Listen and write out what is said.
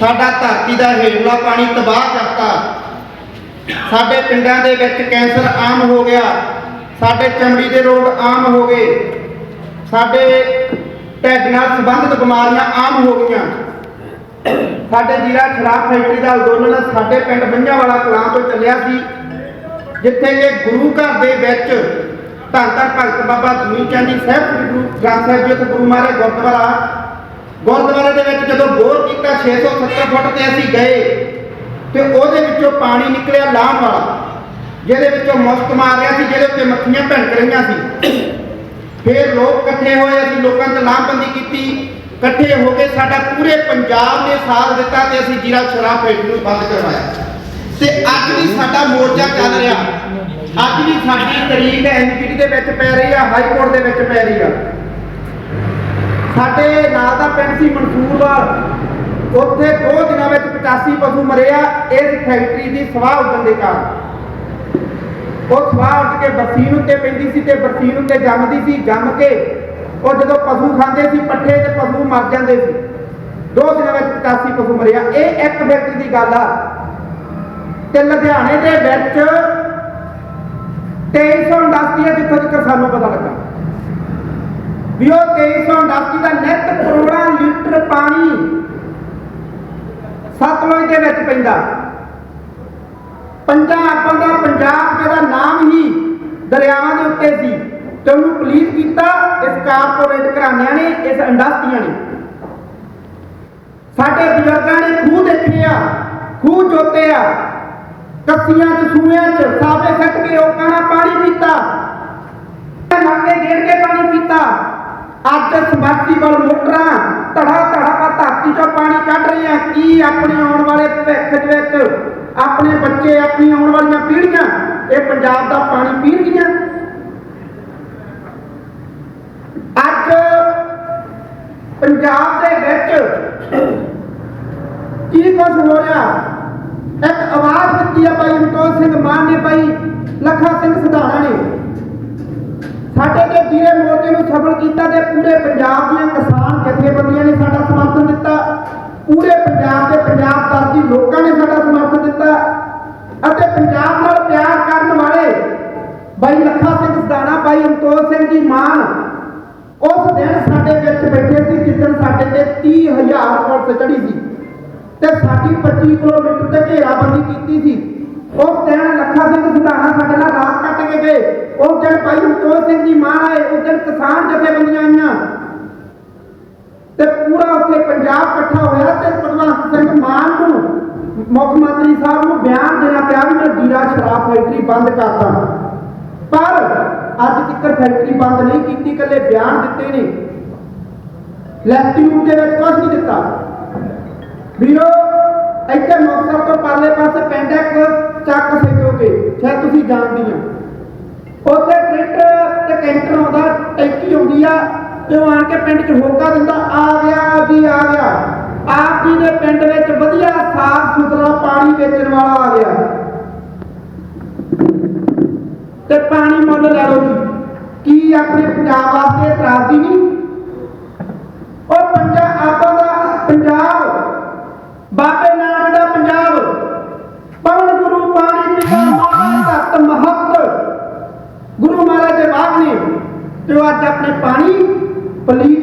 ਸਾਡਾ ਧਰਤੀ ਦਾ ਹੇਠਲਾ ਪਾਣੀ ਤਬਾਹ ਕਰਤਾ। ਸਾਡੇ ਪਿੰਡਾਂ ਦੇ ਵਿੱਚ ਕੈਂਸਰ ਆਮ ਹੋ ਗਿਆ। ਸਾਡੇ ਚਮੜੀ ਦੇ ਰੋਗ ਆਮ ਹੋ ਗਏ। ਸਾਡੇ ਢਿੱਡ ਨਾਲ ਸੰਬੰਧਿਤ ਬਿਮਾਰੀਆਂ ਆਮ ਹੋ ਗਈਆਂ। ਸਾਡੇ ਜ਼ਿਲ੍ਹਾ ਸ਼ਰਾਬ ਫੈਕਟਰੀ ਦਾ ਅੰਦੋਲਨ ਸਾਡੇ ਪਿੰਡ ਬੰਝਾਂ ਵਾਲਾ ਕਲਾਂ ਤੋਂ ਚੱਲਿਆ ਸੀ, ਜਿੱਥੇ ਕਿ ਗੁਰੂ ਘਰ ਦੇ ਵਿੱਚ ਧੰਨ ਧੰਨ ਭਗਤ ਬਾਬਾ ਦੂਨੀ ਚੰਦ ਜੀ ਸਾਹਿਬ, ਗੁਰੂ ਗ੍ਰੰਥ ਸਾਹਿਬ ਜੀ ਉੱਥੇ ਗੁਰੂ ਮਹਾਰਾਜ ਗੁਰਦੁਆਰਾ ਗੁਰਦੁਆਰੇ ਦੇ ਵਿੱਚ ਜਦੋਂ ਬੋਰ ਕੀਤਾ 670 ਫੁੱਟ ਤੇ ਅਸੀਂ ਗਏ ਤੇ ਉਹਦੇ ਵਿੱਚੋਂ ਪਾਣੀ ਨਿਕਲਿਆ ਲਾਹਣ ਵਾਲਾ, ਜਿਹਦੇ ਵਿੱਚੋਂ ਮੁਸਕ ਮਾਰ ਰਿਹਾ ਸੀ, ਜਿਹਦੇ ਉੱਤੇ ਮੱਖੀਆਂ ਭਿਣਕ ਰਹੀਆਂ ਸੀ। ਫਿਰ ਲੋਕ ਇਕੱਠੇ ਹੋਏ, ਅਸੀਂ ਲੋਕਾਂ ਤੇ ਲਾਮਬੰਦੀ ਕੀਤੀ। ਇਕੱਠੇ ਹੋ ਕੇ ਸਾਡਾ ਪੂਰੇ ਪੰਜਾਬ ਨੇ ਸਾਥ ਦਿੱਤਾ ਤੇ ਅਸੀਂ ਜੀਰਾ ਸ਼ਰਾਬ ਫੈਕਟਰੀ ਨੂੰ ਬੰਦ ਕਰਵਾਇਆ। ਤੇ ਅੱਜ ਵੀ ਸਾਡਾ ਮੋਰਚਾ ਚੱਲ ਰਿਹਾ। ਅੱਜ ਵੀ ਸਾਡੀ ਤਰੀਕ ਐਨਜੀਟੀ ਦੇ ਵਿੱਚ ਪੈ ਰਹੀ ਆ, ਹਾਈ ਕੋਰਟ ਦੇ ਵਿੱਚ ਪੈ ਰਹੀ ਆ। ਸਾਡੇ ਨਾਲ ਦਾ ਪਿੰਡ ਸੀ ਮਨਸੂਰਵਾਲ। ਉੱਥੇ ਦੋ ਦਿਨਾਂ ਵਿੱਚ 85 ਪਸ਼ੂ ਮਰੇ ਆ ਇਸ ਫੈਕਟਰੀ ਦੀ ਸਵਾਹ ਉੱਡਣ ਦੇ ਕਾਰਨ। ਉਹ ਸਵਾਹ ਉੱਡ ਕੇ ਬਰਸੀਨ ਉੱਤੇ ਪੈਂਦੀ ਸੀ ਤੇ ਬਰਸੀਨ ਉੱਤੇ ਜੰਮਦੀ ਸੀ, ਜੰਮ ਕੇ ਉਹ ਜਦੋਂ ਪਸ਼ੂ ਖਾਂਦੇ ਸੀ, ਪੱਠੇ ਤੇ ਪਸ਼ੂ ਮਰ ਜਾਂਦੇ ਸੀ। ਦੋ ਦਿਨਾਂ ਵਿੱਚ 85 ਪਸ਼ੂ ਮਰਿਆ ਇਹ ਇੱਕ ਫੈਕਟਰੀ ਦੀ ਗੱਲ ਆ। ਤੇ ਲੁਧਿਆਣੇ ਦੇ ਵਿੱਚ 2300 ਇੰਡਸਟਰੀ ਹੈ ਜਿੱਥੋਂ ਤੱਕ ਸਾਨੂੰ ਪਤਾ ਲੱਗਾ। ਵੀ ਉਹ 2300 ਦਾ ਨੈਟ ਕਰੋੜਾਂ ਲੀਟਰ ਪਾਣੀ ਸਤਲੁਜ ਦੇ ਵਿੱਚ ਪੈਂਦਾ। ਪੰਜਾਬ ਦਾ ਪੰਜਾਬ ਜਿਹਦਾ ਨਾਮ ਹੀ ਦਰਿਆਵਾਂ ਦੇ ਉੱਤੇ ਸੀ ਤੇ ਉਹਨੂੰ ਪਲੀਟ ਕੀਤਾ, ਇਸ ਕਾਰਪੋਰੇਟ ਘਰਾਣਿਆਂ ਨੇ, ਇਸ ਇੰਡਸਟਰੀਆਂ ਨੇ। ਸਾਡੇ ਬਜ਼ੁਰਗਾਂ ਨੇ ਖੂਹ ਦੇਖੇ ਆ, ਖੂਹ ਜੋਤੇ ਆ, ਕੱਸੀਆਂ ਚ ਸੂਆਂ ਚ, ਸਾਬੇ ਸੱਟ ਕੇ ਲੋਕਾਂ ਨਾਲ ਪਾਣੀ ਪੀਤਾ ਨਾਕੇ ਗੇੜ ਕੇ ਪਾਣੀ ਪੀਤਾ ਅੱਜ ਸਮਰਸੀਬਲ ਮੋਟਰਾਂ ਧੜਾ ਧੜਾ ਧਰਤੀ ਚੋਂ ਪਾਣੀ ਕੱਢ ਰਹੀਆਂ ਕੀ ਆਪਣੇ ਆਉਣ ਵਾਲੇ ਭਵਿੱਖ ਵਿੱਚ? ਆਪਣੇ ਬੱਚੇ ਆਪਣੀ ਆਉਣ ਵਾਲੀਆਂ ਪੀੜ੍ਹੀਆਂ? ਇਹ ਪੰਜਾਬ ਦਾ ਪਾਣੀ ਪੀਣਗੀਆਂ ਅੱਜ ਪੰਜਾਬ ਦੇ ਵਿੱਚ ਕੀ ਕੁਝ ਹੋ ਰਿਹਾ? ਇੱਕ ਆਵਾਜ਼ ਦਿੱਤੀ ਆ ਭਾਈ ਅਮਤੋਲ ਸਿੰਘ ਮਾਨ ਨੇ ਭਾਈ, ਲੱਖਾ ਸਾਡੇ ਤੇ ਜੀਰੇ ਮੋਰਚੇ ਨੂੰ ਸਫਲ ਕੀਤਾ ਤੇ ਪੂਰੇ ਪੰਜਾਬ ਦੀਆਂ ਕਿਸਾਨ ਜਥੇਬੰਦੀਆਂ ਨੇ ਸਾਡਾ ਸਮਰਥਨ ਦਿੱਤਾ। ਪੂਰੇ ਪੰਜਾਬ ਦੇ ਪੰਜਾਬ ਦਰਦੀ ਲੋਕਾਂ ਨੇ ਸਾਡਾ ਸਮਰਥਨ ਦਿੱਤਾ। ਅਤੇ ਪੰਜਾਬ ਨਾਲ ਪਿਆਰ ਕਰਨ ਵਾਲੇ ਭਾਈ ਲੱਖਾ ਸਿੰਘ ਸਿਧਾਣਾ ਭਾਈ ਅਮਤੋਲ ਸਿੰਘ ਜੀ ਮਾਨ ਉਸ ਦਿਨ ਸਾਡੇ ਵਿੱਚ ਬੈਠੇ ਸੀ ਜਿੱਦਣ ਸਾਡੇ ਤੇ 30000 ਪੁਲਿਸ ਚੜੀ ਸੀ ਤੇ ਸਾਡੀ 25 ਕਿਲੋਮੀਟਰ ਤੇ ਘੇਰਾਬੰਦੀ ਕੀਤੀ ਸੀ। ਉਸ ਦਿਨ ਲੱਖਾ ਸਿੰਘ ਸਿਧਾਣਾ ਸਾਡੇ ਨਾਲ ਉਹ ਉਸ ਭਾਈ ਅਮਤੋਲ ਸਿੰਘ ਜੀ ਮਾਨ ਆਏ ਉਸ ਦਿਨ ਕਿਸਾਨ ਜਥੇਬੰਦੀਆਂ ਆਈਆਂ ਤੇ ਪੂਰਾ ਉੱਥੇ ਪੰਜਾਬ ਇਕੱਠਾ ਹੋਇਆ ਤੇ ਭਗਵੰਤ ਸਿੰਘ ਮਾਨ ਨੂੰ ਮੁੱਖ ਮੰਤਰੀ ਸਾਹਿਬ ਨੂੰ ਬਿਆਨ ਦੇਣਾ ਪਿਆ ਵੀ ਮੈਂ ਜੀਰਾ ਸ਼ਰਾਬ ਫੈਕਟਰੀ ਬੰਦ ਕਰਦਾ ਪਰ ਅੱਜ ਤੱਕ ਫੈਕਟਰੀ ਬੰਦ ਨਹੀਂ ਕੀਤੀ ਕੱਲੇ ਬਿਆਨ ਦਿੱਤੇ ਨੇ। ਲੈਫਟੀ ਦੇ ਵਿੱਚ ਕੁਝ ਨਹੀਂ ਦਿੱਤਾ। ਵੀਰੋ, ਇੱਥੇ ਮੁਕਤਸਰ ਤੋਂ ਪਰਲੇ ਪਾਸੇ ਪਿੰਡ ਹੈ ਇੱਕ ਚੱਕ ਸੇਜੋਗੇ ਸ਼ਾਇਦ ਤੁਸੀਂ ਜਾਣਦੇ ਹੋ। ਤੇ ਕੈਂਟਰ ਆਉਂਦਾ, ਟੈਂਕੀ ਆਉਂਦੀ ਆ, ਤੇ ਉਹ ਆਣ ਕੇ ਪਿੰਡ 'ਚ ਹੋਕਾ ਦਿੰਦਾ, ਆ ਗਿਆ ਜੀ, ਆ ਗਿਆ। ਆਪ ਜੀ ਦੇ ਪਿੰਡ ਵਿੱਚ ਵਧੀਆ ਸਾਫ਼ ਸੁਥਰਾ ਪਾਣੀ ਵੇਚਣ ਵਾਲਾ ਆ ਗਿਆ। ਤੇ ਪਾਣੀ ਮੁੱਲ ਲੈ ਲਓ ਜੀ। ਕੀ ਆਪਣੇ ਪੰਜਾਬ ਵਾਸਤੇ ਇਤਰਾਜ਼ੀ ਨਹੀਂ? ਨੇ ਪਾਣੀ ਪਲੀਤ